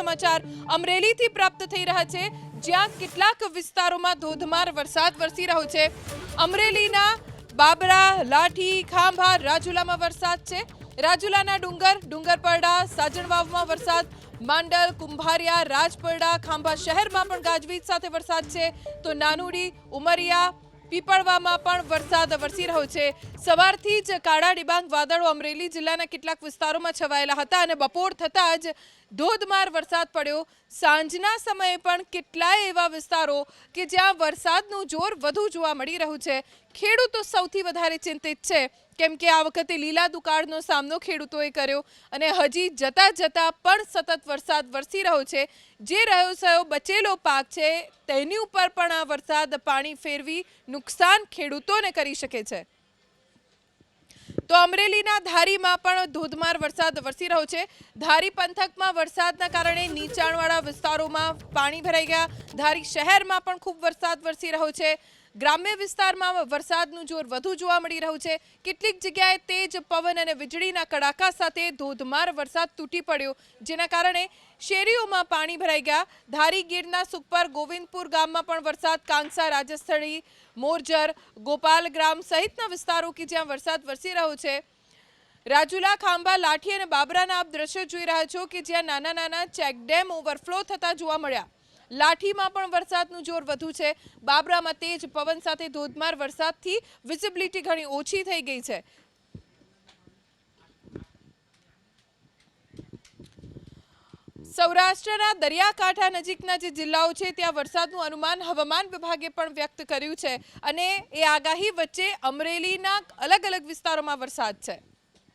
સમાચાર અમરેલીથી પ્રાપ્ત થઈ રહ્યા છે, જ્યાં કેટલાક વિસ્તારોમાં ધોધમાર વરસાદ વરસી રહ્યો છે. અમરેલીના બાબરા, લાઠી, ખાંભા, રાજુલામાં વરસાદ છે. રાજુલાના ડુંગર, ડુંગરપરડા, સાજણવાવમાં વરસાદ. માંડલ, કુંભારિયા, રાજપરડા, ખાંભા શહેરમાં પણ ગાજવીજ સાથે વરસાદ છે. તો નાનુડી, ઉમરિયા, પીપળવામાં પણ વરસાદ વરસી રહ્યો છે. સવારથી જ કાળા ડિબાંગ વાદળો અમરેલી જિલ્લાના કેટલાક વિસ્તારોમાં છવાયેલા હતા અને બપોર થતાં જ ધોધમાર વરસાદ પડ્યો. સાંજના સમયે પણ કેટલાય એવા વિસ્તારો કે જ્યાં વરસાદનું જોર વધુ જોવા મળી રહ્યું છે. ખેડૂતો સૌથી વધારે ચિંતિત છે. કેમ કે આ વખતે લીલા દુકાળનો સામનો ખેડૂતોએ કર્યો અને હજી જતા જતા પણ સતત વરસાદ વરસી રહ્યો છે. જે રહ્યો સયો બચેલો પાક છે તેની ઉપર પણ આ વરસાદ પાણી ફેરવી નુકસાન ખેડૂતોને કરી શકે છે. તો અમરેલીના ધારીમાં પણ ધોધમાર વરસાદ વરસી રહ્યો છે. ધારી પંથકમાં વરસાદના કારણે નીચાણવાળા વિસ્તારોમાં પાણી ભરાઈ ગયા. ધારી શહેરમાં પણ ખૂબ વરસાદ વરસી રહ્યો છે. ગ્રામ્ય વિસ્તારમાં વરસાદનું જોર વધુ જોવા મળી રહ્યું છે. કેટલીક જગ્યાએ તેજ પવન અને વીજળીના કડાકા સાથે ધોધમાર વરસાદ તૂટી પડ્યો, જેના કારણે શેરીઓમાં પાણી ભરાઈ ગયા. ધારી ગીરના સુખપર ગોવિંદપુર ગામમાં પણ વરસાદ, કાંસા, રાજસ્થળી, મોરજર, ગોપાલ ગ્રામ સહિતના વિસ્તારો કે જ્યાં વરસાદ વરસી રહ્યો છે. રાજુલા, ખાંભા, લાઠી અને બાબરાના આપ દ્રશ્યો જોઈ રહ્યા છો કે જ્યાં નાના નાના ચેકડેમ ઓવરફ્લો થતા જોવા મળ્યા. લાઠીમાં પણ વરસાદનું જોર વધુ છે. બાબરામાં તેજ પવન સાથે ધોધમાર વરસાદથી વિઝિબિલિટી ઘણી ઓછી થઈ ગઈ છે. સૌરાષ્ટ્રના દરિયાકાંઠા નજીકના જે જિલ્લાઓ છે, ત્યાં વરસાદનું અનુમાન હવામાન વિભાગે પણ વ્યક્ત કર્યું છે અને એ આગાહી વચ્ચે અમરેલીના અલગ અલગ વિસ્તારોમાં વરસાદ છે.